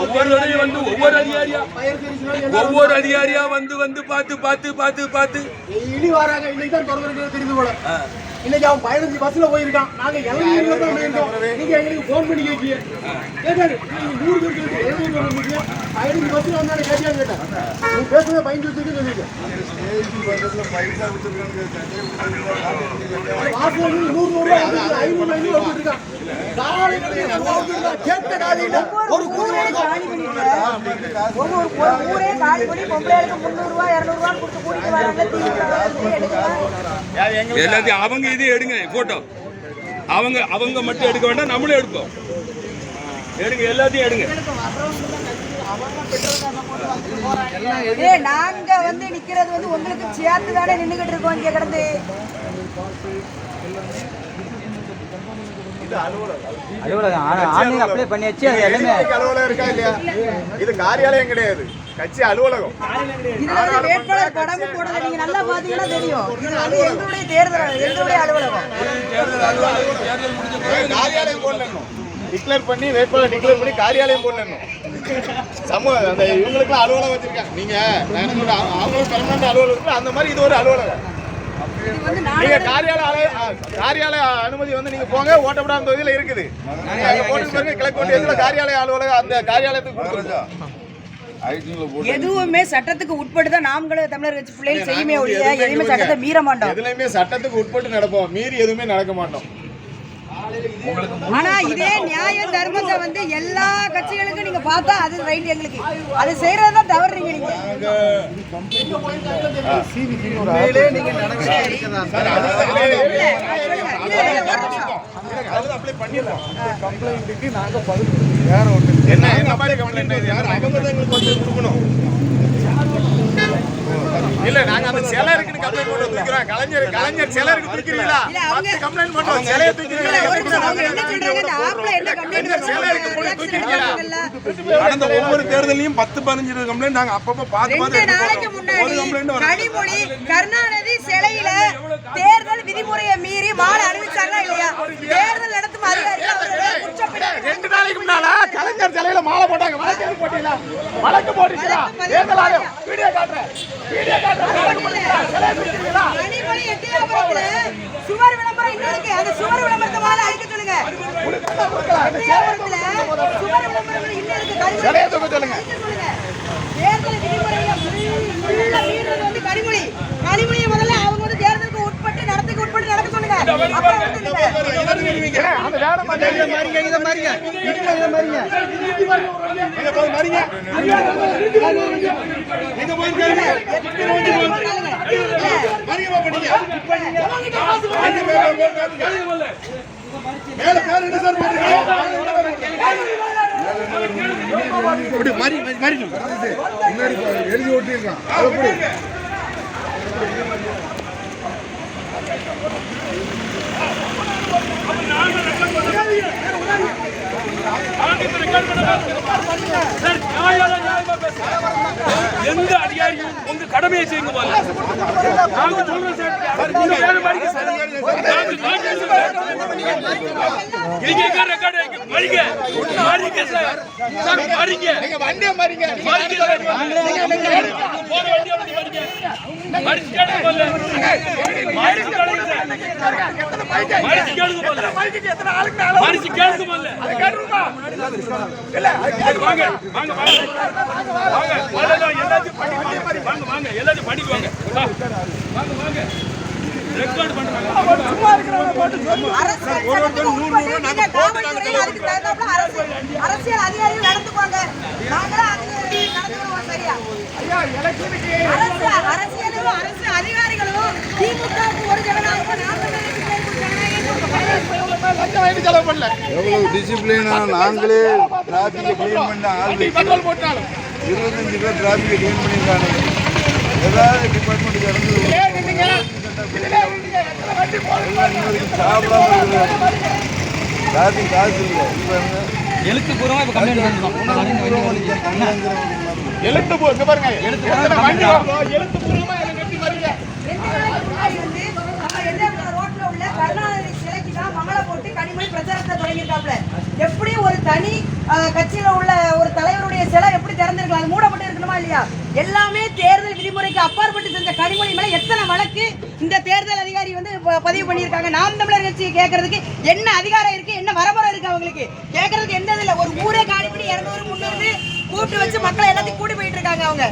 ஒவ்வொரு தடவையும் வந்து ஒவ்வொரு அதிகாரியா ஒவ்வொரு அதிகாரியா வந்து வந்து பார்த்து பார்த்து பார்த்து பார்த்து இனி வராங்க இன்னைக்கு தான் தொடர்பு தெரிந்து போல இன்னைக்கு அவன் பதினஞ்சு பஸ்ல போயிருக்கான். நாங்க இளநீர்ல தான் போயிருக்கோம் நீங்க எங்களுக்கு போன் பண்ணி கேட்கீங்க கேட்டாரு நீங்க நூறு பேர் கேட்டு எழுநூறு பேர் வந்தீங்க பதினஞ்சு பஸ்ல வந்தாலும் கேட்டியா கேட்டேன். நீ பேசுறத பயந்து வச்சுட்டு சொல்லிட்டு மாசம் நூறு நூறு ஐநூறு ஐநூறு இருக்கான். கேட்ட காலையில ஒரு கூலி காலி பண்ணிட்டு ஒவ்வொரு ஒரு ஊரே காலி பண்ணி பொம்பளைகளுக்கு முந்நூறு ரூபாய் இருநூறு ரூபாய் கொடுத்து கூட்டிட்டு வராங்க. தீவிர எடுக்கலாம் எல்லாத்தையும் அவங்க இது எடுங்க போட்டோ அவங்க அவங்க மட்டும் எடுக்க வேண்டாம் நம்மளும் எடுப்போம். எடுங்க எல்லாத்தையும் எடுங்க. நாங்க வந்து நிக்கிறது வந்து உங்களுக்கு சேர்த்து தானே நின்னுகிட்டு இருக்கோம் இங்க கிடந்து. அலுவலகம். ஆன்லைன் அப்ளை பண்ணியாச்சு அது எல்லாமே. அலுவலகம் இருக்கா இல்லையா? இது காரியாலயம் கிடையாது. கட்சி அலுவலகம். இதுல வந்து வேட்பாளர் படமும் போடல நீங்க நல்லா பாத்தீங்கன்னா தெரியும். இது வந்து எங்களுடைய தேர்தல் எங்களுடைய அலுவலகம். காரியாலயம் போடணும். டிக்ளேர் பண்ணி வேட்பாளர் டிக்ளேர் பண்ணி காரியாலயம் போடணும். சமூக அந்த இவங்களுக்குலாம் அலுவலகம் வச்சிருக்காங்க. நீங்க நான் என்ன சொல்றேன், அவங்க- அவங்களுக்கு பெர்மனன்ட் அலுவலகம் அந்த மாதிரி இது ஒரு அலுவலகம். நீங்க காரியாலய காரியாலய அனுமதி வந்து நீங்க போங்க. ஓட்டப்படாத தொகுதியில இருக்குது. அங்க போட்டு பாருங்க. கிழக்கு காரியாலய அலுவலகம் அந்த காரியாலயத்துக்கு கொடுத்துருக்கோம் எதுவுமே சட்டத்துக்கு உட்பட்டு தான் நாமங்களே தமிழர் கட்சி பிள்ளைகள் செய்யுமே ஒழிய எதுவுமே சட்டத்தை மீற மாட்டோம் எதுலையுமே சட்டத்துக்கு உட்பட்டு நடப்போம் மீறி எதுவுமே நடக்க மாட்டோம் ஆனா இதே நியாய தர்மத்தை வந்து எல்லா கட்சிகளுக்கும் நீங்க பார்த்தா அது ரைட் எங்களுக்கு அது செய்யறது தான் தவறுறீங்க நீங்க என்ன? என்ன மாதிரி கம்ப்ளைண்ட் யார் அவங்க தான் எங்களுக்கு வந்து கொடுக்கணும். இல்ல நாங்க அந்த சிலை இருக்குன்னு கம்ப்ளைண்ட் தூக்கிறோம். கலைஞர் கலைஞர் சிலை இருக்கு தூக்கிறீங்களா பத்து கம்ப்ளைண்ட் பண்றோம் சிலையை தூக்கிறீங்களா? ஒவ்வொரு தேர்தலையும் பத்து பதினஞ்சு இருபது கம்ப்ளைண்ட் நாங்க அப்பப்ப பார்த்து பார்த்து நாளைக்கு முன்னாடி கனிமொழி கருணாநிதி சிலையில தேர்தல் விதிமுறையை மீறி மாலை அணிவிச்சாங்களா இல்லையா? தேர்தல் நடத்தும் அதிகாரிகள் ரெண்டு நாளைக்கு முன்னால கலைஞர் சிலையில மாலை போட்டாங்க. வழக்கு போட்டீங்களா? வழக்கு போட்டீங்களா தேர்தல் வீடியோ காட்டுறேன். வீடியோ வழக்கு போட்டீங்களா சுவர் விளம்பரம் இன்னும் இருக்கு. அந்த சுவர் விளம்பரத்தை மாலை அழிக்க சொல்லுங்க. சுவர் விளம்பரம் இன்னும் இருக்கு. சொல்லுங்க. தேர்தல் விதிமுறைகளை முழுக்க மீறுறது வந்து கனிமொழி கனிமொழியை முதல்ல அவங்க வந்து தேர்தலுக்கு உட்பட்டு நடத்துக்கு உட்பட்டு நடக்க சொல்லுங்க அப்புறம் வந்து நீங்க ஏன்னா, அந்த வேலை மாறிங்க மாறிங்க. இதை மாறிங்க இதை மாறிங்க. நீங்க போய் மாறிங்க. நீங்க போய் கேளுங்க மாறிங்க பண்ணீங்க மேல பேர் என்ன சார் போட்டுருக்கீங்க இப்படி மாறி மாறி மாறிக்கணும். முன்னாடி எழுதி ஓட்டிருக்கான் அதை போடு. எந்த அதிகாரியும் உங்க கடமையை செய்யுங்க நாங்க சொல்றோம் சார். நீங்க வேற மாதிரி மறிங்க மறிங்க சார். மறிங்க நீங்க வண்டியை மாறிங்க மறிங்க சார். போற வண்டியை ரெக்கார்ட் பண்றாங்க அரசியல் அதிகாரிகள் நடந்துக்குவாங்க நாங்களும் சரியா? அரசியல் அரசியலும் வாங்கி செலவு பண்ணல. எவ்வளவு டிசிப்ளினா நாங்களே டிராபிக்கை கிளீன் பண்ண ஆள் பெட்ரோல் போட்டாலும். இருபத்தஞ்சு பேர் கிளீன் பண்ணியிருக்காங்க. ஏதாவது டிபார்ட்மெண்ட் இறந்து? சாப்பிடாம காசு இல்லை. இப்போ இப்ப கம்ப்ளைண்ட் வந்துடும் எழுத்து பாருங்க. எழுத்து பூர்வமா எனக்கு கட்டி வரீங்க ரெண்டு நாளைக்கு முன்னாடி வந்து நம்ம எல்லைப்புற ரோட்ல உள்ள கருணாநிதி சிலைக்கு தான் மங்கள போட்டு கனிமொழி பிரச்சாரத்தை தொடங்கியிருக்காப்ல எப்படி ஒரு தனி கட்சியில் கட்சியில உள்ள ஒரு தலைவருடைய சிலை எப்படி திறந்திருக்கலாம்? அது மூடப்பட்டு இருக்கணுமா இல்லையா? எல்லாமே தேர்தல் விதிமுறைக்கு அப்பாற்பட்டு செஞ்ச கனிமொழி மேல எத்தனை வழக்கு இந்த தேர்தல் அதிகாரி வந்து ப- பதிவு பண்ணியிருக்காங்க? நாம் தமிழர் கட்சியை கேட்கறதுக்கு என்ன அதிகாரம் இருக்கு? என்ன வரமுறை இருக்கு அவங்களுக்கு? கேட்கறதுக்கு எந்த இல்லை. ஒரு ஊரே காலி பண்ணி இரநூறு முந்நூறு கூப்பிட்டு வச்சு மக்களை எல்லாத்தையும் கூட்டி போயிட்டு இருக்காங்க அவங்க.